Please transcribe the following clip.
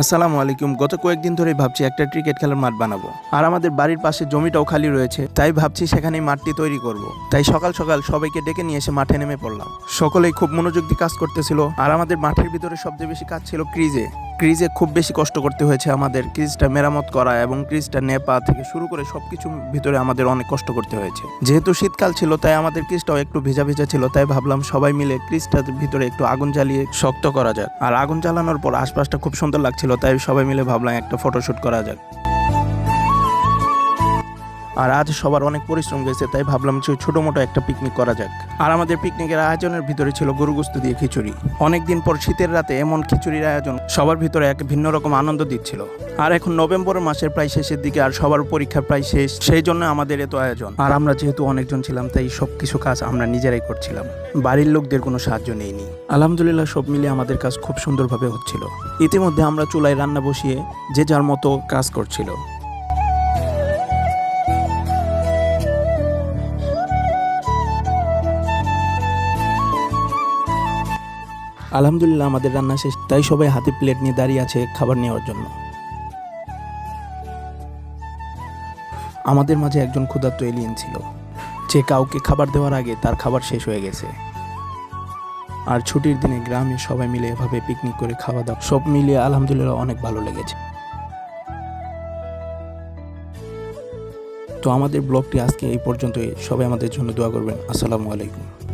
আসসালামু আলাইকুম। গত কয়েকদিন ধরে ভাবছি একটা ক্রিকেট খেলার মাঠ বানাবো। আর আমাদের বাড়ির পাশে জমিটাও খালি রয়েছে, তাই ভাবছি সেখানেই মাঠটি তৈরি করব। তাই সকাল সকাল সবাইকে ডেকে নিয়ে এসে মাঠে নেমে পড়লাম। সকলেই খুব মনোযোগ দিয়ে কাজ করতেছিল, আর আমাদের মাঠের ভিতরে সবচেয়ে বেশি কাজ ছিল ক্রিজে। ক্রিজে খুব বেশি কষ্ট করতে হয়েছে আমাদের। ক্রিজটা মেরামত করা এবং ক্রিজটা নেপা থেকে শুরু করে সব কিছু ভিতরে আমাদের অনেক কষ্ট করতে হয়েছে। যেহেতু শীতকাল ছিল, তাই আমাদের ক্রিজটাও একটু ভেজা ভেজা ছিল, তাই ভাবলাম সবাই মিলে ক্রিজটার ভিতরে একটু আগুন জ্বালিয়ে শক্ত করা যাক। আর আগুন জ্বালানোর পর আশপাশটা খুব সুন্দর লাগছিল, তাই সবাই মিলে ভাবলাম একটা ফটোশ্যুট করা যাক। আর আজ সবার অনেক পরিশ্রম গেছে, তাই ভাবলাম যে ছোট মোটো একটা পিকনিক করা যাক। আর আমাদের পিকনিকের আয়োজনের ভিতরে ছিল গরুগুস্ত দিয়ে খিচুড়ি। অনেকদিন পর শীতের রাতে এমন খিচুড়ির আয়োজন সবার ভিতরে এক ভিন্ন রকম আনন্দ দিচ্ছিল। আর এখন নভেম্বর মাসের প্রায় শেষের দিকে আর সবার পরীক্ষা প্রায় শেষ, সেই জন্য আমাদের এত আয়োজন। আর আমরা যেহেতু অনেকজন ছিলাম, তাই সব কিছু কাজ আমরা নিজেরাই করছিলাম। বাড়ির লোকদের কোনো সাহায্য নেইনি। আলহামদুলিল্লাহ সব মিলিয়ে আমাদের কাজ খুব সুন্দরভাবে হচ্ছিল। ইতিমধ্যে আমরা চুলায় রান্না বসিয়ে যে যার মতো কাজ করছিল। আলহামদুলিল্লাহ আমাদের রান্না শেষ, তাই সবাই হাতে প্লেট নিয়ে দাঁড়িয়ে আছে খাবার নেওয়ার জন্য। আমাদের মাঝে একজন ক্ষুধার্ত এলিয়েন ছিল। যে কাউকে খাবার দেওয়ার আগে তার খাবার শেষ হয়ে গেছে। আর ছুটির দিনে গ্রামে সবাই মিলে এভাবে পিকনিক করে খাওয়া দাওয়া, সব মিলিয়ে আলহামদুলিল্লাহ অনেক ভালো লেগেছে। তো আমাদের ব্লগটি আজকে এই পর্যন্তই। সবাই আমাদের জন্য দোয়া করবেন। আসসালামু আলাইকুম।